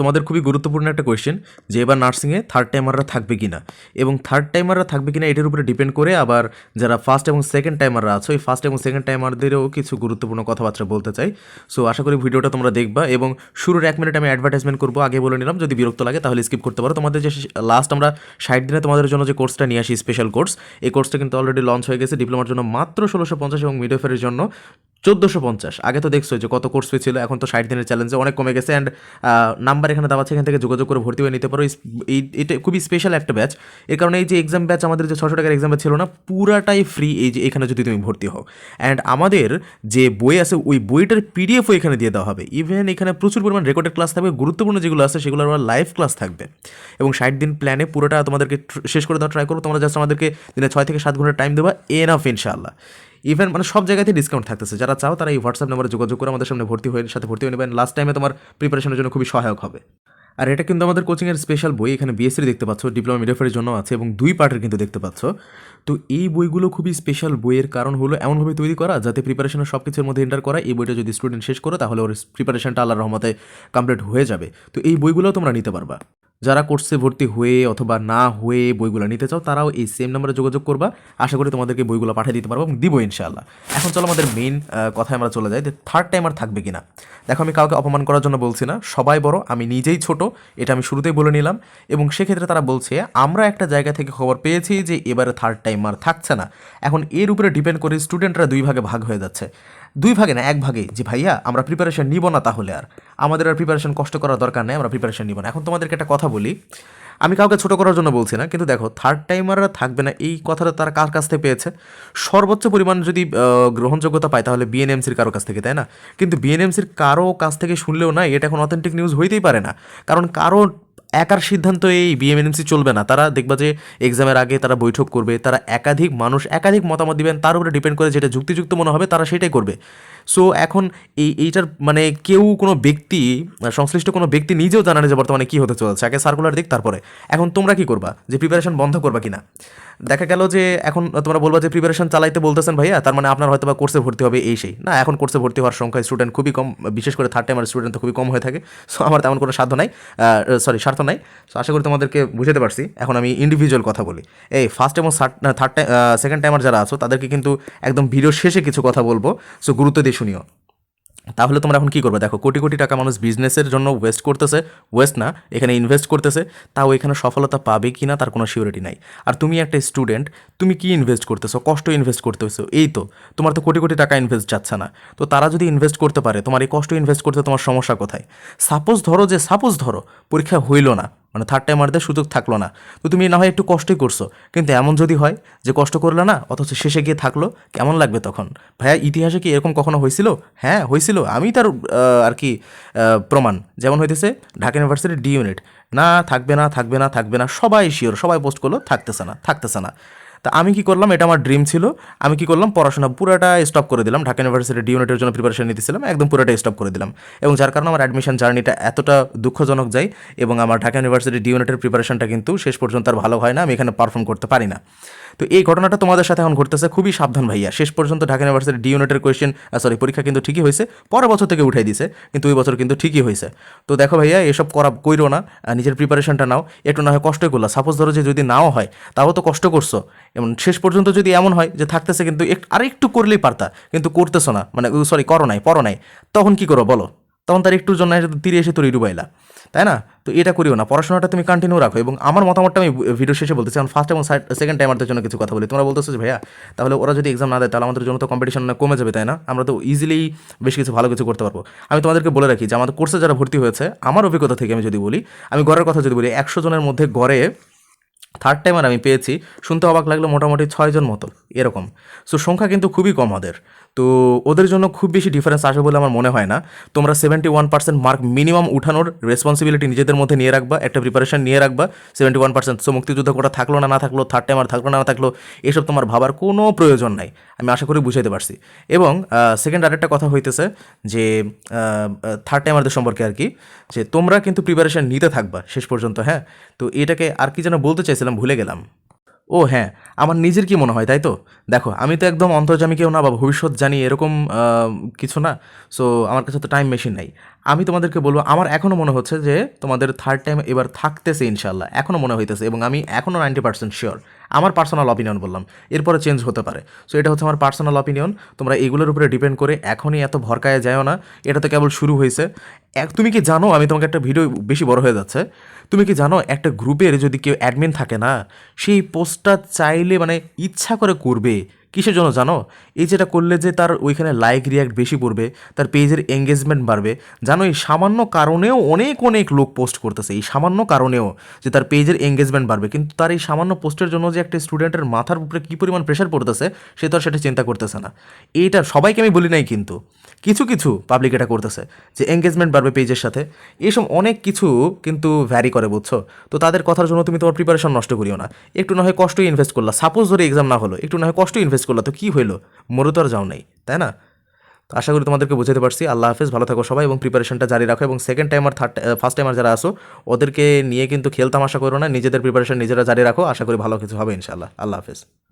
তোমাদের খুবই গুরুত্বপূর্ণ একটা কোয়েশ্চেন যে এবার নার্সিংয়ে থার্ড টাইমাররা থাকবে কি না এবং থার্ড টাইমাররা থাকবে কি না এটার উপরে ডিপেন্ড করে আবার যারা ফার্স্ট এবং সেকেন্ড টাইমাররা আছো এই ফার্স্ট এবং সেকেন্ড টাইমারদেরও কিছু গুরুত্বপূর্ণ কথাবার্তা বলতে চাই। সো আশা করি ভিডিওটা তোমরা দেখবা এবং শুরুর এক মিনিট আমি অ্যাডভার্টাইজমেন্ট করব, আগে বলে নিলাম, যদি বিরক্ত লাগে তাহলে স্কিপ করতে পারো। তোমাদের যে লাস্ট আমরা ষাট দিনে তোমাদের জন্য যে কোর্সটা নিয়ে আসি স্পেশাল কোর্স এই কোর্সটা কিন্তু অলরেডি লঞ্চ হয়ে গেছে ডিপ্লোমার জন্য মাত্র ষোলোশো পঞ্চাশ এবং মিডওয়েফের জন্য। চোদ্দোশো পঞ্চাশ। আগে তো দেখছ যে কত কোর্স ছিল, এখন তো ষাট দিনের চ্যালেঞ্জে অনেক কমে গেছে অ্যান্ড নাম্বার এখানে দেওয়া আছে, এখান থেকে যোগাযোগ করে ভর্তি হয়ে নিতে পারো। এই- এটা খুবই স্পেশাল একটা ব্যাচ এর কারণে এই যে এক্সাম ব্যাচ আমাদের যে ছশো টাকার এক্সাম ব্যাচ ছিল না, পুরাটাই ফ্রি এই যে এখানে যদি তুমি ভর্তি হও। অ্যান্ড আমাদের যে বই আছে, ওই বইটার পিডিএফও এখানে দিয়ে দেওয়া হবে। ইভেন এখানে প্রচুর পরিমাণ রেকর্ডেড ক্লাস থাকবে, গুরুত্বপূর্ণ যেগুলো আছে সেগুলো আবার লাইভ ক্লাস থাকবে। এবং ষাট দিন প্ল্যানে পুরোটা তোমাদেরকে শেষ করে দেওয়া ট্রাই করব। তোমরা জাস্ট আমাদেরকে দিনে ছয় থেকে সাত ঘণ্টা টাইম দেবা এনাফ ইনশাআল্লাহ। ইভেন মানে সব জায়গাতে ডিসকাউন্ট থাকতেছে। যারা চাও তারা এই হোয়াটসঅ্যাপ নাম্বারে যোগাযোগ করে আমাদের সামনে ভর্তি হয়ে সাথে ভর্তি হয়ে নেবেন। লাস্ট টাইমে তোমার প্রিপারেশনের জন্য খুবই সহায়ক হবে। আর এটা কিন্তু আমাদের কোচিংয়ের স্পেশাল বই। এখানে বিএসসি দেখতে পাচ্ছ ডিপ্লোমা মিডিয়াফের জন্য আছে এবং দুই পার্টের কিন্তু দেখতে পাচ্ছ। তো এই বইগুলো খুবই স্পেশাল বইয়ের কারণ হলো এমনভাবে তৈরি করা যাতে প্রিপারেশনের সব কিছুর মধ্যে এন্টার করা। এই বইটা যদি স্টুডেন্ট শেষ করো, তাহলে ওর প্রিপারেশনটা আল্লাহর রহমতে কমপ্লিট হয়ে যাবে। তো এই বইগুলো তোমরা নিতে পারবা। যারা কোর্সে ভর্তি হয়ে অথবা না হয়ে বইগুলো নিতে চাও, তারাও এই সেম নাম্বারে যোগাযোগ করবা। আশা করি তোমাদেরকে বইগুলো পাঠিয়ে দিতে পারব এবং দিব ইনশাআল্লাহ। এখন চলো আমাদের মেইন কথায় আমরা চলে যাই যে থার্ড টাইম আর থাকবে কিনা। দেখো আমি কাউকে অপমান করার জন্য বলছি না, সবাই বড়, আমি নিজেই ছোট, এটা আমি শুরুতেই বলে নিলাম। এবং সেক্ষেত্রে তারা বলছে, আমরা একটা জায়গা থেকে খবর পেয়েছি যে এবারে থার্ড টাইম আর থাকছে না। এখন এর উপরে ডিপেন্ড করে স্টুডেন্টরা দুই ভাগে ভাগ হয়ে যাচ্ছে। দুই ভাগে না, এক ভাগে যে, ভাইয়া, আমরা প্রিপারেশন নিব না তাহলে আর। আমাদের আর প্রিপারেশন কষ্ট করার দরকার নেই, আমরা প্রিপারেশন নিব না। এখন তোমাদেরকে একটা কথা বলি। আমি কাউকে ছোটো করার জন্য বলছি না, কিন্তু দেখো থার্ড টাইমাররা থাকবে না, এই কথাটা তারা কার কাছ থেকে পেয়েছে? সর্বোচ্চ পরিমাণ যদি গ্রহণযোগ্যতা পায় তাহলে বিএনএমসির কারও কাছ থেকে, তাই না? কিন্তু বিএনএমসির কারও কাছ থেকে শুনলেও না, এটা এখন অথেন্টিক নিউজ হইতেই পারে না। কারণ কারও একার সিদ্ধান্ত এই বিএমএনএমসি চলবে না। তারা দেখবা যে এক্সামের আগে তারা বৈঠক করবে, তারা একাধিক মানুষ একাধিক মতামত দিবেন, তার উপরে ডিপেন্ড করে যেটা যুক্তিযুক্ত মনে হবে তারা সেটাই করবে। সো এখন এই, এইটার মানে কেউ কোনো ব্যক্তি, সংশ্লিষ্ট কোনো ব্যক্তি নিজেও জানে না যে বর্তমানে কী হতে চলেছে। আগে সার্কুলার দিক, তারপরে। এখন তোমরা কি করবা? যে প্রিপারেশন বন্ধ করবা কিনা? দেখা গেল যে এখন তোমরা বলবা যে প্রিপারেশন চালাইতে বলতেছেন ভাইয়া, তার মানে আপনার হয়তো বা কোর্সে ভর্তি হবে এই সেই। না, এখন কোর্সে ভর্তি হওয়ার সংখ্যা স্টুডেন্ট খুবই কম, বিশেষ করে থার্ড টাইমার স্টুডেন্ট তো খুবই কম হয়ে থাকে। সো আমার তেমন কোনো সাধ্য নাই। সরি স্বার্থ নাই সো আশা করি তোমাদেরকে বুঝাতে পারছি। এখন আমি ইন্ডিভিজুয়াল কথা বলি। এই ফার্স্ট এবং থার্ড টাইম সেকেন্ড টাইমার যারা আছো, তাদেরকে কিন্তু একদম ভিডিও শেষে কিছু কথা বলব সো গুরুত্ব দিয়ে শুনিও। তাহলে তোমরা এখন কী করবে? দেখো, কোটি কোটি টাকা মানুষ বিজনেসের জন্য ওয়েস্ট করতেছে ওয়েস্ট না, এখানে ইনভেস্ট করতেছে, তাও এখানে সফলতা পাবে কি না তার কোনো সিউরিটি নাই। আর তুমি একটা স্টুডেন্ট তুমি কি ইনভেস্ট করতেছো? কষ্ট ইনভেস্ট করতেছো? এই তো, তোমার তো কোটি কোটি টাকা ইনভেস্ট যাচ্ছে না। তো তারা যদি ইনভেস্ট করতে পারে, তোমার এই কষ্ট ইনভেস্ট করতে তোমার সমস্যা কোথায়? সাপোজ ধরো যে সাপোজ ধরো, পরীক্ষা হইল না। মানে থার্ড টাইম মারতে সুযোগ থাকল না। তো তুমি না হয় একটু কষ্টই করছ। কিন্তু এমন যদি হয় যে কষ্ট করলে না, অথচ শেষে গিয়ে থাকল, কেমন লাগবে তখন? ভাইয়া, ইতিহাসে কি এরকম কখনো হয়েছিল? হ্যাঁ হয়েছিল। আমি তার আর কি প্রমাণ। যেমন হইতেছে, ঢাকা ইউনিভার্সিটির ডি ইউনিট না, থাকবে না থাকবে না থাকবে না, সবাই শিওর সবাই পোস্ট করল, থাকতেছে না থাকতেছে না। তা আমি কি করলাম, এটা আমার ড্রিম ছিল, আমি কি করলাম, পড়াশোনা পুরোটা স্টপ করে দিলাম। ঢাকা ইউনিভার্সিটি ডি ইউনিটের জন্য প্রিপারেশন নিতেছিলাম, একদম পুরোটা স্টপ করে দিলাম। এবং যার কারণে আমার অ্যাডমিশন জার্নিটা এতটা দুঃখজনক যায় এবং আমার ঢাকা ইউনিভার্সিটি ডি ইউনিটের প্রিপারেশনটা কিন্তু শেষ পর্যন্ত আর ভালো হয় না, আমি এখানে পারফর্ম করতে পারি না। তো এই ঘটনাটা তোমাদের সাথে এখন ঘটতেছে। খুবই সাবধান ভাইয়া। শেষ পর্যন্ত ঢাকা ইউনিভার্সিটি ডি ইউনিটের কোয়েশ্চেন সরি পরীক্ষা কিন্তু ঠিকই হয়েছে। পরের বছর থেকে উঠাই দিছে, কিন্তু ওই বছর কিন্তু ঠিকই হয়েছে। তো দেখো ভাইয়া, এসব করা কইরো না নিজের প্রিপারেশনটা নাও। একটু না হয় কষ্টই করলা। সাপোজ ধরো যে যদি নাও হয়, তাও তো কষ্ট করছ। এবং শেষ পর্যন্ত যদি এমন হয় যে থাকতেছে কিন্তু আর একটু করলেই পারতা, কিন্তু করতেছো না। মানে সরি করো নাই, পড়ো নাই। তখন কি করো বলো? তখন তার একটুর জন্য তীরে এসে তোর ডুবাইলা। তাই না? তো এটা করিও না। পড়াশোনাটা তুমি কন্টিনিউ রাখো এবং আমার মতামতটা আমি ভিডিও শেষে বলতেছি। কারণ ফার্স্ট এবং সেকেন্ড টাইমারদের জন্য কিছু কথা বলি। তোমরা বলতেছো যে, ভাইয়া, তাহলে ওরা যদি এক্সাম না দেয়, তাহলে আমাদের জন্য তো কম্পিটিশন কমে যাবে, তাই না? আমরা তো ইজিলি বেশ কিছু ভালো কিছু করতে পারব। আমি তোমাদেরকে বলে রাখি যে, আমাদের কোর্সে যারা ভর্তি হয়েছে, আমার অভিজ্ঞতা থেকে আমি যদি বলি, আমি ঘরের কথা যদি বলি, একশো জনের মধ্যে গড়ে থার্ড টাইমার আমি পেয়েছি। শুনতে অবাক লাগল, মোটামুটি ছয়জন মতো, এরকম। সো সংখ্যা কিন্তু খুবই কম ওদের। তো, ওদের জন্য খুব বেশি ডিফারেন্স আসবে বলে আমার মনে হয় না। তোমরা seventy one percent mark minimum উঠানোর রেসপন্সিবিলিটি নিজেদের মধ্যে নিয়ে রাখবা, একটা প্রিপারেশন নিয়ে রাখবা সেভেন্টি ওয়ান পার্সেন্ট সো মুক্তিযুদ্ধ করা থাকল না না থাকল থার্ড টাইমার থাকল না না থাকল, এসব তোমার ভাবার কোনো প্রয়োজন নাই। আমি আশা করি বুঝাইতে পারছি। এবং সেকেন্ড আরেকটা কথা হইতেছে যে থার্ড টাইমারদের সম্পর্কে আর কি, যে তোমরা কিন্তু প্রিপারেশন নিতে থাকবা শেষ পর্যন্ত হ্যাঁ? তো এটাকে আর কি যেন বলতে চাইছিলাম ভুলে গেলাম। ও হ্যাঁ আমার নিজের কি মনে হয়, তাই তো? দেখো, আমি তো একদম অন্তর্জামী কেউ না বা ভবিষ্যৎ জানি এরকম কিছু না। সো আমার কাছে তো টাইম মেশিন নাই। আমি তোমাদেরকে বলব, আমার এখনও মনে হচ্ছে যে, তোমাদের থার্ড টাইম এবার থাকতেছে ইনশাল্লাহ এখনও মনে হইতেছে এবং আমি এখনও নাইনটি পার্সেন্ট শিওর আমার পার্সোনাল অপিনিয়ন বললাম, এরপরে চেঞ্জ হতে পারে। সো এটা হচ্ছে আমার পার্সোনাল অপিনিয়ন তোমরা এগুলোর উপরে ডিপেন্ড করে এখনই এত ভরকায় যাও না। এটা তো কেবল শুরু হয়েছে এক, তুমি কি জানো, আমি তোমাকে একটা ভিডিও বেশি বড় হয়ে যাচ্ছে। তুমি কি জানো, একটা গ্রুপের যদি কেউ অ্যাডমিন থাকে না, সেই পোস্টটা চাইলে মানে ইচ্ছা করে করবে। কিসের জন্য জানো? এই যেটা করলে যে তার ওইখানে লাইক রিয়াক্ট বেশি পড়বে, তার পেজের এঙ্গেজমেন্ট বাড়বে। জানো, এই সামান্য কারণেও অনেক অনেক লোক পোস্ট করতেছে। এই সামান্য কারণেও যে তার পেজের এঙ্গেজমেন্ট বাড়বে। কিন্তু তার এই সামান্য পোস্টের জন্য যে একটা স্টুডেন্টের মাথার উপরে কী পরিমাণ প্রেশার পড়তেছে, সে তো আর সেটা চিন্তা করতেছে না। এইটা সবাইকে আমি বলি নাই কিন্তু, কিছু কিছু পাবলিক এটা করতেছে যে এঙ্গেজমেন্ট বাড়বে পেজের সাথে। এইসব অনেক কিছু কিন্তু ভ্যারি করে, বুঝছ? তো তাদের কথার জন্য তুমি তোমার প্রিপারেশন নষ্ট করিও না। একটু না হয় কষ্ট ইনভেস্ট করলা। সাপোজ ধরে এক্সাম না হলো, একটু না হয় কষ্ট ইনভেস্ট করলা, তো কী হইল? মরে তো আর যাও নাই, তাই না? তো আশা করি তোমাদেরকে বুঝাতে পারছি। আল্লাহ হাফেজ, ভালো থাকো সবাই এবং প্রিপারেশনটা জারি রাখো এবং সেকেন্ড টাইম আর থার্ড ফার্স্ট টাইম আর যারা আসো ওদেরকে নিয়ে কিন্তু খেলতাম আশা করো না, নিজেদের প্রিপারেশন নিজেরা জারি রাখো। আশা করি ভালো কিছু হবে ইনশাআল্লাহ। আল্লাহ হাফেজ।